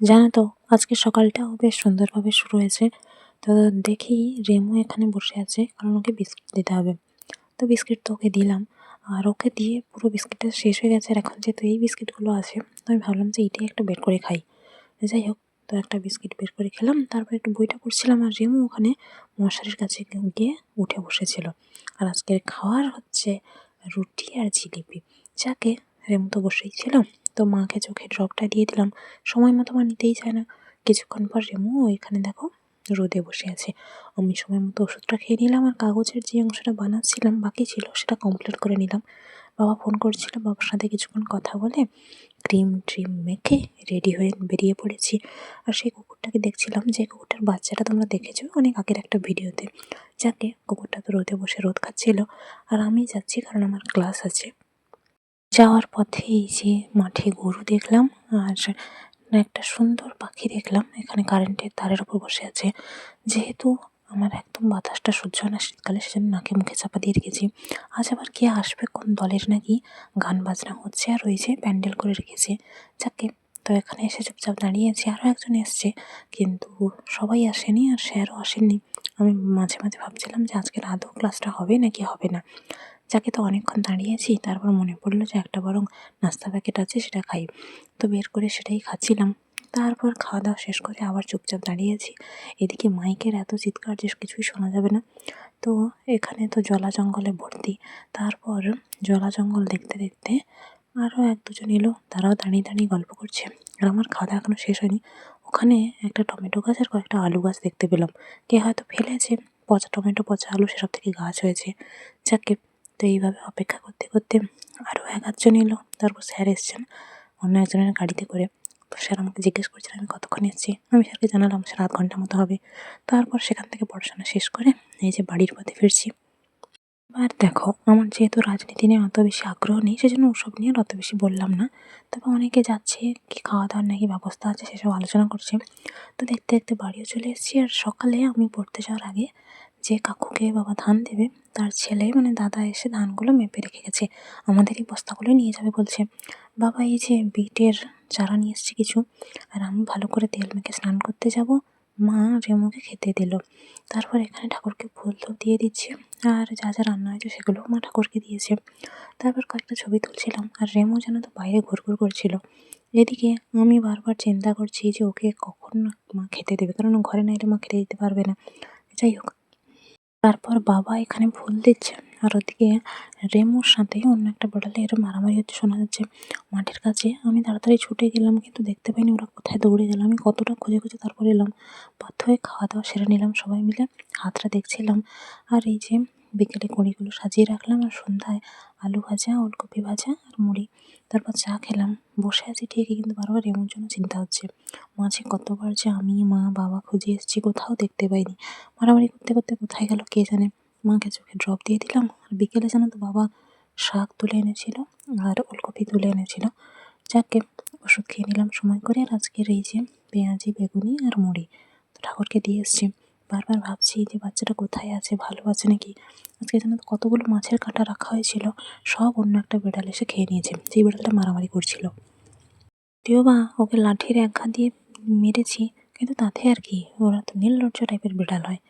জানো তো, আজকে সকালটাও বেশ সুন্দরভাবে শুরু হয়েছে। তো দেখি রেমু এখানে বসে আছে, কারণ ওকে বিস্কিট দিতে হবে। তো বিস্কিট তো ওকে দিলাম, আর ওকে দিয়ে পুরো বিস্কিটটা শেষ হয়ে গেছে। আর এখন যেহেতু এই বিস্কিটগুলো আছে, তো আমি ভাবলাম যে এইটাই একটা বের করে খাই। যাই হোক, তো একটা বিস্কিট বের করে খেলাম। তারপর একটু বইটা পড়ছিলাম, আর রেমু ওখানে মশারির কাছে গিয়ে উঠে বসেছিল। আর আজকের খাওয়ার হচ্ছে রুটি আর জিলিপি। যাকে রেমু তো বসেই ছিল তো মাকে চোখে ড্রপটা দিয়ে দিলাম। সময় মতো মা নিতেই চায় না। কিছুক্ষণ পর রেমু ওইখানে দেখো রোদে বসে আছে। আমি সময় মতো ওষুধটা খেয়ে নিলাম আর কাগজের যে অংশটা বানাচ্ছিলাম বাকি ছিল সেটা কমপ্লিট করে নিলাম। বাবা ফোন করছিল, বাবার সাথে কিছুক্ষণ কথা বলে ক্রিম ট্রিম মেখে রেডি হয়ে বেরিয়ে পড়েছি। আর সেই কুকুরটাকে দেখছিলাম যে কুকুরটার বাচ্চাটা তোমরা দেখেছ অনেক আগের একটা ভিডিওতে যাকে কুকুরটা তো রোদে বসে রোদ খাচ্ছিল। আর আমি যাচ্ছি কারণ আমার ক্লাস আছে। যাওয়ার পথে এই যে মাঠে গরু দেখলাম আর একটা সুন্দর পাখি দেখলাম। এখানে কারেন্টের তারের উপর বসে আছে। যেহেতু আমার একদম বাতাসটা সহ্য হয় না শীতকালে, সেজন্য নাকে মুখে চাপা দিয়ে রেখেছি। আজ আবার কে আসবে, কোন দলের নাকি? গান বাজনা হচ্ছে আর ওই যে প্যান্ডেল করে রেখেছে। যাকে তো এখানে এসে চুপচাপ দাঁড়িয়ে আছি আরও একজন এসছে। কিন্তু সবাই আসেনি আর স্যারও আসেননি। আমি মাঝে মাঝে ভাবছিলাম যে আজকের আদৌ ক্লাসটা হবে নাকি হবে না। যাকে তো অনেকক্ষণ দাঁড়িয়েছি, তারপর মনে পড়ল যে একটা বরং নাস্তা প্যাকেট আছে, সেটা খাই। তো বের করে সেটাই খাচ্ছিলাম। তারপর খাওয়া দাওয়া শেষ করে আবার চুপচাপ দাঁড়িয়েছি। এদিকে মাইকের এত চিৎকার যে কিছুই শোনা যাবে না। তো এখানে তো জলা জঙ্গলে ভর্তি। তারপর জলা জঙ্গল দেখতে দেখতে আরও এক দুজন এলো, তারাও দাঁড়িয়ে দাঁড়িয়ে গল্প করছে। আর আমার খাওয়া দাওয়া এখনও শেষ হয়নি। ওখানে একটা টমেটো গাছ আর কয়েকটা আলু গাছ দেখতে পেলাম। কে হয়তো ফেলেছে, পচা টমেটো, পচা আলু, সেসব থেকে গাছ হয়েছে। যাকে তো এইভাবে অপেক্ষা করতে করতে আরও এক আধজন এলো। তারপর স্যার এসছেন অন্য একজনের গাড়িতে করে। তো স্যার আমাকে জিজ্ঞেস করছেন, আমি কতক্ষণ এসেছি? আমি স্যারকে জানালাম, স্যার আধ ঘণ্টা মতো হবে। তারপর সেখান থেকে পড়াশোনা শেষ করে এই যে বাড়ির পথে ফিরছি। আর দেখো, আমার যেহেতু রাজনীতি নিয়ে অত বেশি আগ্রহ নেই, সেজন্য ওসব নিয়ে আর অত বেশি বললাম না। তবে অনেকে যাচ্ছে, কি খাওয়া দাওয়ার নাকি ব্যবস্থা আছে সেসব আলোচনা করছে। তো দেখতে দেখতে বাড়িও চলে এসেছি, আর সকালে আমি পড়তে যাওয়ার আগে যে কাকুকে বাবা ধান দেবে, তার ছেলে মানে দাদা এসে ধানগুলো মেপে রেখে গেছে। আমাদের এই বস্তাগুলো নিয়ে যাবে বলছে। বাবা এই যে বিটের চারা নিয়ে এসছে কিছু, আর আমি ভালো করে তেল মেখে স্নান করতে যাব। মা রেমুকে খেতে দিল। তারপর এখানে ঠাকুরকে ফুল টুল দিয়ে দিচ্ছে। আর যা যা রান্না হয়েছে সেগুলোও মা ঠাকুরকে দিয়েছে। তারপর কয়েকটা ছবি তুলছিলাম আর রেমো যেন তো বাইরে ঘুরঘুর করছিল। এদিকে আমি বারবার চিন্তা করছি যে ওকে কখন মা খেতে দেবে, কারণ ঘরে না এলে মা খেতে দিতে পারবে না। যাই হোক, তারপর বাবা এখানে ফুল দিচ্ছে আর ওদিকে রেমুর সাথে অন্য একটা বিড়ালে এরম মারামারি হচ্ছে, শোনা যাচ্ছে মাঠের কাছে। আমি তাড়াতাড়ি ছুটে গেলাম, কিন্তু দেখতে পাইনি ওরা কোথায় দৌড়ে গেল। আমি কতটা খুঁজে খুঁজে তারপর এলাম, বাধ্য হয়ে খাওয়া দাওয়া সেরে নিলাম, সবাই মিলে হাতটা দেখছিলাম। আর এই যে বিকেলে কড়িগুলো সাজিয়ে রাখলাম, আর সন্ধ্যায় আলু ভাজা, ওলকপি ভাজা আর মুড়ি। তারপর চা খেলাম। বসে আছি ঠিকই, কিন্তু বারবার এমন জন্য চিন্তা হচ্ছে। মাঝে কতবার যে আমি, মা, বাবা খুঁজে এসেছি, কোথাও দেখতে পাইনি। মারামারি করতে করতে কোথায় গেল কে জানে? মাকে চোখে ড্রপ দিয়ে দিলাম। আর বিকেলে জানো তো বাবা শাক তুলে এনেছিল আর ওলকপি তুলে এনেছিল। যাকে ওষুধ খেয়ে নিলাম সময় করে। আর আজকের এই যে পেঁয়াজি, বেগুনি আর মুড়ি, তো ঠাকুরকে দিয়ে এসছি। বারবার ভাবছি যে বাচ্চাটা কোথায় আছে, ভালো আছে নাকি? আজকে জানো তো কতগুলো মাছের কাঁটা রাখা হয়েছিল, সব অন্য একটা বিড়াল এসে খেয়ে নিয়েছে। সেই বিড়ালটা মারামারি করছিল। যদিও বা ওকে লাঠির এক ঘা দিয়ে মেরেছি, কিন্তু তাতে আর কি, ওরা তো নির্লজ্জ টাইপের বিড়াল হয়।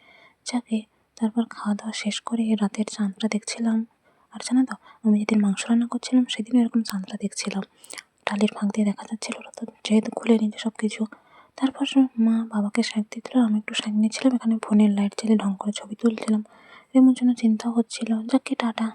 যাকে তারপর খাওয়া দাওয়া শেষ করে রাতের চাঁদটা দেখছিলাম। আর জানো তো, আমি যেদিন মাংস রান্না করছিলাম সেদিন এরকম চাঁদটা দেখছিলাম। টালির ফাঁক দিয়ে দেখা যাচ্ছিল তো যেহেতু খুলে নিয়েছে সব কিছু তারপর মা বাবাকে শাঁক দিয়ে আমি একটু শাঁক নিয়েছিলাম এখানে ফোনের লাইট জ্বালিয়ে ঢং করে ছবি তুলছিলাম। এমন জন্য চিন্তাও হচ্ছিল। যাকে টাটা।